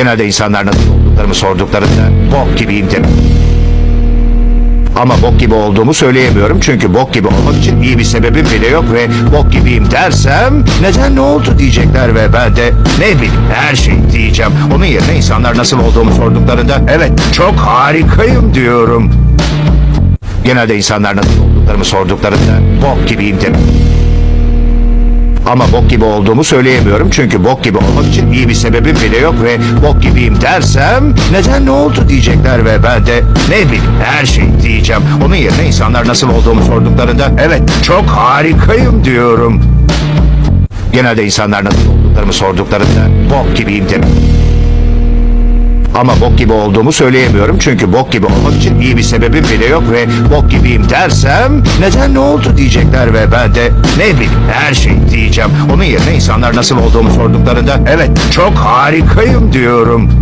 Genelde insanlar nasıl olduklarımı sorduklarında bok gibiyim derim. Ama bok gibi olduğumu söyleyemiyorum çünkü bok gibi olmak için iyi bir sebebim bile yok ve bok gibiyim dersem neden ne oldu diyecekler ve ben de ne bileyim her şey diyeceğim. Onun yerine insanlar nasıl olduğumu sorduklarında evet çok harikayım diyorum. Genelde insanlar nasıl olduklarımı sorduklarında bok gibiyim derim. Ama bok gibi olduğumu söyleyemiyorum çünkü bok gibi olmak için iyi bir sebebim bile yok ve bok gibiyim dersem neden ne oldu diyecekler ve ben de ne bileyim her şey diyeceğim. Onun yerine insanlar nasıl olduğumu sorduklarında evet çok harikayım diyorum. Genelde insanlar nasıl olduklarımı sorduklarında bok gibiyim derim. Ama bok gibi olduğumu söyleyemiyorum çünkü bok gibi olmak için iyi bir sebebim bile yok ve bok gibiyim dersem neden ne oldu diyecekler ve ben de ne bileyim her şey diyeceğim. Onun yerine insanlar nasıl olduğumu sorduklarında evet çok harikayım diyorum.